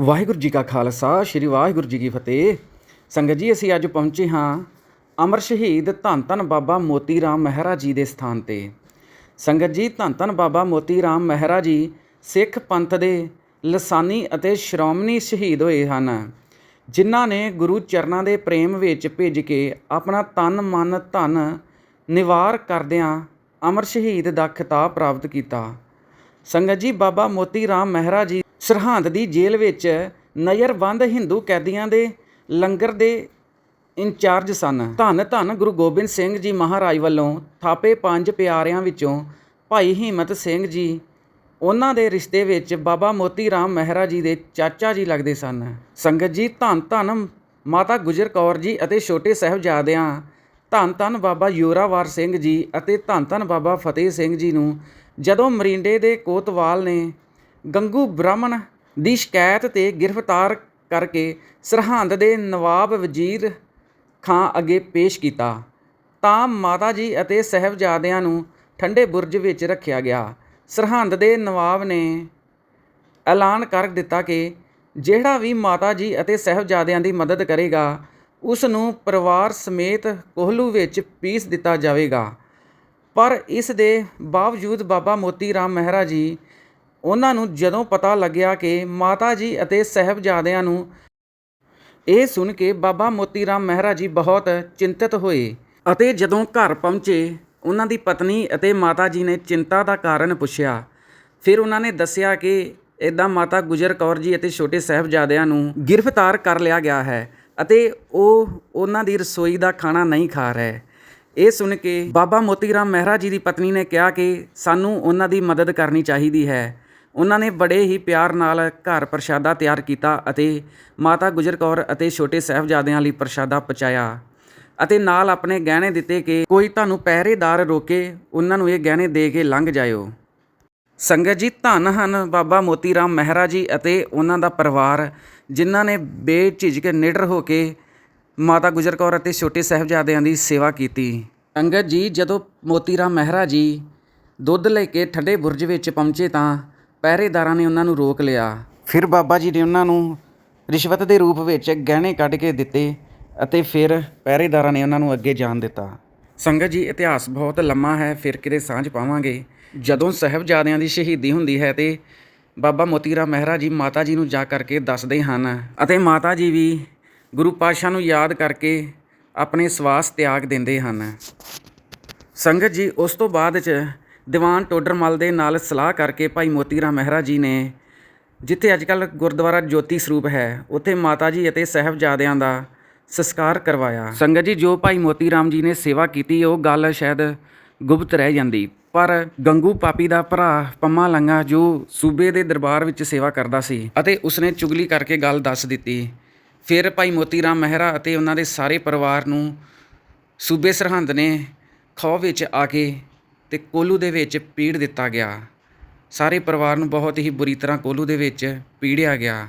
ਵਾਹਿਗੁਰੂ ਜੀ ਕਾ ਖਾਲਸਾ, ਸ੍ਰੀ ਵਾਹਿਗੁਰੂ ਜੀ ਕੀ ਫਤਿਹ। ਸੰਗਤ ਜੀ, ਅਸੀਂ ਅੱਜ ਪਹੁੰਚੇ ਹਾਂ ਅਮਰ ਸ਼ਹੀਦ ਧੰਨ ਧੰਨ ਬਾਬਾ ਮੋਤੀ ਰਾਮ ਮਹਿਰਾ ਜੀ ਦੇ ਸਥਾਨ ਤੇ। ਸੰਗਤ ਜੀ, ਧੰਨ ਧੰਨ ਬਾਬਾ ਮੋਤੀ ਰਾਮ ਮਹਿਰਾ ਜੀ ਸਿੱਖ ਪੰਥ ਦੇ ਲਸਾਨੀ ਅਤੇ ਸ਼੍ਰੋਮਣੀ ਸ਼ਹੀਦ ਹੋਏ ਹਨ, ਜਿਨ੍ਹਾਂ ਨੇ ਗੁਰੂ ਚਰਨਾਂ ਦੇ ਪ੍ਰੇਮ ਵਿੱਚ ਭਿੱਜ ਕੇ ਆਪਣਾ ਤਨ, ਮਨ, ਧਨ ਨਿਵਾਰ ਕਰਦਿਆਂ ਅਮਰ ਸ਼ਹੀਦ ਦਾ ਖਿਤਾਬ ਪ੍ਰਾਪਤ ਕੀਤਾ। ਸੰਗਤ ਜੀ, ਬਾਬਾ ਮੋਤੀ ਰਾਮ ਮਹਿਰਾ ਜੀ ਸਰਹੰਦ ਦੀ ਜੇਲ੍ਹ ਵਿੱਚ ਨਜ਼ਰਬੰਦ ਹਿੰਦੂ ਕੈਦੀਆਂ ਦੇ ਲੰਗਰ ਦੇ ਇੰਚਾਰਜ ਸਨ। ਧੰਨ ਧੰਨ ਗੁਰੂ ਗੋਬਿੰਦ ਸਿੰਘ ਜੀ ਮਹਾਰਾਜ ਵੱਲੋਂ ਥਾਪੇ ਪੰਜ ਪਿਆਰਿਆਂ ਵਿੱਚੋਂ ਭਾਈ ਹਿੰਮਤ ਸਿੰਘ ਜੀ, ਉਹਨਾਂ ਦੇ ਰਿਸ਼ਤੇ ਵਿੱਚ ਬਾਬਾ ਮੋਤੀ ਰਾਮ ਮਹਿਰਾ ਜੀ ਦੇ ਚਾਚਾ ਜੀ ਲੱਗਦੇ ਸਨ। ਸੰਗਤ ਜੀ, ਧੰਨ ਧੰਨ ਮਾਤਾ ਗੁਜਰ ਕੌਰ ਜੀ ਅਤੇ ਛੋਟੇ ਸਾਹਿਬਜ਼ਾਦਿਆਂ, ਧੰਨ ਧੰਨ ਬਾਬਾ ਯੋਰਾਵਰ ਸਿੰਘ ਜੀ ਅਤੇ ਧੰਨ ਧੰਨ ਬਾਬਾ ਫਤਿਹ ਸਿੰਘ ਜੀ ਨੂੰ ਜਦੋਂ ਮਰਿੰਡੇ ਦੇ ਕੋਤਵਾਲ ਨੇ ਗੰਗੂ ਬ੍ਰਾਹਮਣ ਦੀ ਸ਼ਿਕਾਇਤ ਤੇ ਗ੍ਰਿਫਤਾਰ ਕਰਕੇ ਸਰਹੰਦ ਦੇ ਨਵਾਬ ਵਜ਼ੀਰ ਖਾਂ ਅੱਗੇ ਪੇਸ਼ ਕੀਤਾ। ਤਾਂ ਮਾਤਾ ਜੀ ਅਤੇ ਸਹਿਬਜ਼ਾਦਿਆਂ ਨੂੰ ਠੰਡੇ ਬੁਰਜ ਵਿੱਚ ਰੱਖਿਆ ਗਿਆ। ਸਰਹੰਦ ਦੇ ਨਵਾਬ ਨੇ ਐਲਾਨ ਕਰ ਦਿੱਤਾ ਕਿ ਜਿਹੜਾ ਵੀ ਮਾਤਾ ਜੀ ਅਤੇ ਸਹਿਬਜ਼ਾਦਿਆਂ ਦੀ ਮਦਦ ਕਰੇਗਾ, ਉਸ ਨੂੰ ਪਰਿਵਾਰ ਸਮੇਤ ਕੋਹਲੂ ਵਿੱਚ ਪੀਸ ਦਿੱਤਾ ਜਾਵੇਗਾ। ਪਰ ਇਸ ਦੇ ਬਾਵਜੂਦ ਬਾਬਾ ਮੋਤੀ ਰਾਮ ਮਹਿਰਾ ਜੀ ਉਹਨਾਂ ਨੂੰ ਜਦੋਂ ਪਤਾ ਲੱਗਿਆ ਕਿ ਮਾਤਾ ਜੀ ਅਤੇ ਸਹਿਬਜ਼ਾਦਿਆਂ ਨੂੰ ਇਹ ਸੁਣ ਕੇ ਬਾਬਾ ਮੋਤੀ ਰਾਮ ਮਹਿਰਾ ਜੀ ਬਹੁਤ ਚਿੰਤਤ ਹੋਏ ਅਤੇ ਜਦੋਂ ਘਰ ਪਹੁੰਚੇ, ਉਹਨਾਂ ਦੀ ਪਤਨੀ ਅਤੇ ਮਾਤਾ ਜੀ ਨੇ ਚਿੰਤਾ ਦਾ ਕਾਰਨ ਪੁੱਛਿਆ। ਫਿਰ ਉਹਨਾਂ ਨੇ ਦੱਸਿਆ ਕਿ ਇਦਾਂ ਮਾਤਾ ਗੁਜਰ ਕੌਰ ਜੀ ਅਤੇ ਛੋਟੇ ਸਾਹਿਬਜ਼ਾਦਿਆਂ ਨੂੰ ਗ੍ਰਿਫਤਾਰ ਕਰ ਲਿਆ ਗਿਆ ਹੈ ਅਤੇ ਉਹ ਉਹਨਾਂ ਦੀ ਰਸੋਈ ਦਾ ਖਾਣਾ ਨਹੀਂ ਖਾ ਰਹੇ। ਇਹ ਸੁਣ ਕੇ ਬਾਬਾ ਮੋਤੀ ਰਾਮ ਮਹਿਰਾ ਜੀ ਦੀ ਪਤਨੀ ਨੇ ਕਿਹਾ ਕਿ ਸਾਨੂੰ ਉਹਨਾਂ ਦੀ ਮਦਦ ਕਰਨੀ ਚਾਹੀਦੀ ਹੈ। ਉਹਨਾਂ ਨੇ ਬੜੇ ਹੀ ਪਿਆਰ ਨਾਲ ਘਰ ਪ੍ਰਸ਼ਾਦਾ ਤਿਆਰ ਕੀਤਾ ਅਤੇ ਮਾਤਾ ਗੁਜਰ ਕੌਰ ਅਤੇ ਛੋਟੇ ਸਾਹਿਬਜ਼ਾਦਿਆਂ ਲਈ ਪ੍ਰਸ਼ਾਦਾ ਪਹੁੰਚਾਇਆ ਅਤੇ ਨਾਲ ਆਪਣੇ ਗਹਿਣੇ ਦਿੱਤੇ ਕਿ ਕੋਈ ਤੁਹਾਨੂੰ ਪਹਿਰੇਦਾਰ ਰੋਕੇ, ਉਹਨਾਂ ਨੂੰ ਇਹ ਗਹਿਣੇ ਦੇ ਕੇ ਲੰਘ ਜਾਇਓ। ਸੰਗਤ ਜੀ, ਧੰਨ ਹਨ ਬਾਬਾ ਮੋਤੀ ਰਾਮ ਮਹਿਰਾ ਜੀ ਅਤੇ ਉਹਨਾਂ ਦਾ ਪਰਿਵਾਰ, ਜਿਨ੍ਹਾਂ ਨੇ ਬੇਝਿਜਕ ਨਿਡਰ ਹੋ ਕੇ ਮਾਤਾ ਗੁਜਰ ਕੌਰ ਅਤੇ ਛੋਟੇ ਸਾਹਿਬਜ਼ਾਦਿਆਂ ਦੀ ਸੇਵਾ ਕੀਤੀ। ਸੰਗਤ ਜੀ, ਜਦੋਂ ਮੋਤੀ ਰਾਮ ਮਹਿਰਾ ਜੀ ਦੁੱਧ ਲੈ ਕੇ ਠੰਡੇ ਬੁਰਜ ਵਿੱਚ ਪਹੁੰਚੇ ਤਾਂ ਪਹਿਰੇਦਾਰਾਂ ਨੇ ਉਹਨਾਂ ਨੂੰ ਰੋਕ ਲਿਆ। ਫਿਰ ਬਾਬਾ ਜੀ ਨੇ ਉਹਨਾਂ ਨੂੰ ਰਿਸ਼ਵਤ ਦੇ ਰੂਪ ਵਿੱਚ ਗਹਿਣੇ ਕੱਢ ਕੇ ਦਿੱਤੇ ਅਤੇ ਫਿਰ ਪਹਿਰੇਦਾਰਾਂ ਨੇ ਉਹਨਾਂ ਨੂੰ ਅੱਗੇ ਜਾਣ ਦਿੱਤਾ। ਸੰਗਤ ਜੀ ਇਤਿਹਾਸ ਬਹੁਤ ਲੰਮਾ ਹੈ ਫਿਰ ਕਿਤੇ ਸਾਂਝ ਪਾਵਾਂਗੇ। ਜਦੋਂ ਸਾਹਿਬਜ਼ਾਦਿਆਂ ਦੀ ਸ਼ਹੀਦੀ ਹੁੰਦੀ ਹੈ ਤੇ ਬਾਬਾ ਮੋਤੀ ਰਾਮ ਮਹਿਰਾ ਜੀ ਮਾਤਾ ਜੀ ਨੂੰ ਜਾ ਕਰਕੇ ਦੱਸਦੇ ਹਨ ਅਤੇ ਮਾਤਾ ਜੀ ਵੀ ਗੁਰੂ ਪਾਤਸ਼ਾਹ ਨੂੰ ਯਾਦ ਕਰਕੇ ਆਪਣੇ ਸਵਾਸ ਤਿਆਗ ਦਿੰਦੇ ਹਨ। ਸੰਗਤ ਜੀ ਉਸ ਤੋਂ ਬਾਅਦ ਚ ਦੀਵਾਨ ਟੋਡਰਮਲ ਦੇ ਨਾਲ ਸਲਾਹ ਕਰਕੇ ਭਾਈ ਮੋਤੀ ਰਾਮ ਮਹਿਰਾ ਜੀ ਨੇ, ਜਿੱਥੇ ਅੱਜ ਕੱਲ੍ਹ ਗੁਰਦੁਆਰਾ ਜੋਤੀ ਸਰੂਪ ਹੈ, ਉੱਥੇ ਮਾਤਾ ਜੀ ਅਤੇ ਸਾਹਿਬਜ਼ਾਦਿਆਂ ਦਾ ਸੰਸਕਾਰ ਕਰਵਾਇਆ। ਸੰਗਤ ਜੀ, ਜੋ ਭਾਈ ਮੋਤੀ ਰਾਮ ਜੀ ਨੇ ਸੇਵਾ ਕੀਤੀ, ਉਹ ਗੱਲ ਸ਼ਾਇਦ ਗੁਪਤ ਰਹਿ ਜਾਂਦੀ। ਪਰ ਗੰਗੂ ਪਾਪੀ ਦਾ ਭਰਾ ਪੰਮਾ ਲੰਗਾ, ਜੋ ਸੂਬੇ ਦੇ ਦਰਬਾਰ ਵਿੱਚ ਸੇਵਾ ਕਰਦਾ ਸੀ ਅਤੇ ਉਸਨੇ ਚੁਗਲੀ ਕਰਕੇ ਗੱਲ ਦੱਸ ਦਿੱਤੀ। ਫਿਰ ਭਾਈ ਮੋਤੀ ਰਾਮ ਮਹਿਰਾ ਅਤੇ ਉਹਨਾਂ ਦੇ ਸਾਰੇ ਪਰਿਵਾਰ ਨੂੰ ਸੂਬੇ ਸਰਹੰਦ ਨੇ ਖੌਹ ਵਿੱਚ ਆ ਕੇ ਅਤੇ ਕੋਲੂ ਦੇ ਵਿੱਚ ਪੀੜ ਦਿੱਤਾ ਗਿਆ। ਸਾਰੇ ਪਰਿਵਾਰ ਨੂੰ ਬਹੁਤ ਹੀ ਬੁਰੀ ਤਰ੍ਹਾਂ ਕੋਲੂ ਦੇ ਵਿੱਚ ਪੀੜਿਆ ਗਿਆ।